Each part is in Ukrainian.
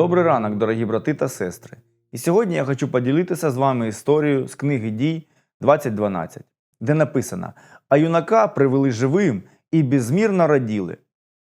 Добрий ранок, дорогі брати та сестри. І сьогодні я хочу поділитися з вами історією з книги дій 2012, де написано: А юнака привели живим і безмірно раділи.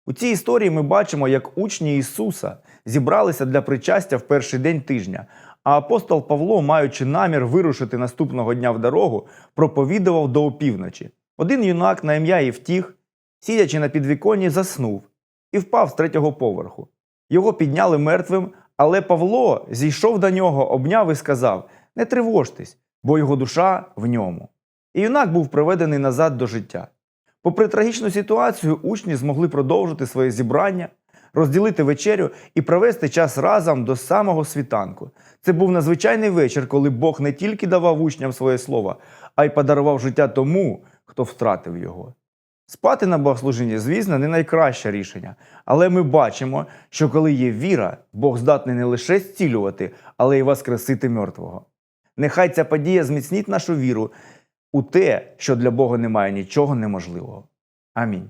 У цій історії ми бачимо, як учні Ісуса зібралися для причастя в перший день тижня, а апостол Павло, маючи намір вирушити наступного дня в дорогу, проповідував до опівночі. Один юнак на ім'я Євтіх, сидячи на підвіконні, заснув і впав з третього поверху. Його підняли мертвим, але Павло зійшов до нього, обняв і сказав: Не тривожтесь, бо його душа в ньому. І юнак був приведений назад до життя. Попри трагічну ситуацію, учні змогли продовжити своє зібрання, розділити вечерю і провести час разом до самого світанку. Це був надзвичайний вечір, коли Бог не тільки давав учням своє слово, а й подарував життя тому, хто втратив його. Спати на богослужінні, звісно, не найкраще рішення, але ми бачимо, що коли є віра, Бог здатний не лише зцілювати, але й воскресити мертвого. Нехай ця подія зміцніть нашу віру у те, що для Бога немає нічого неможливого. Амінь.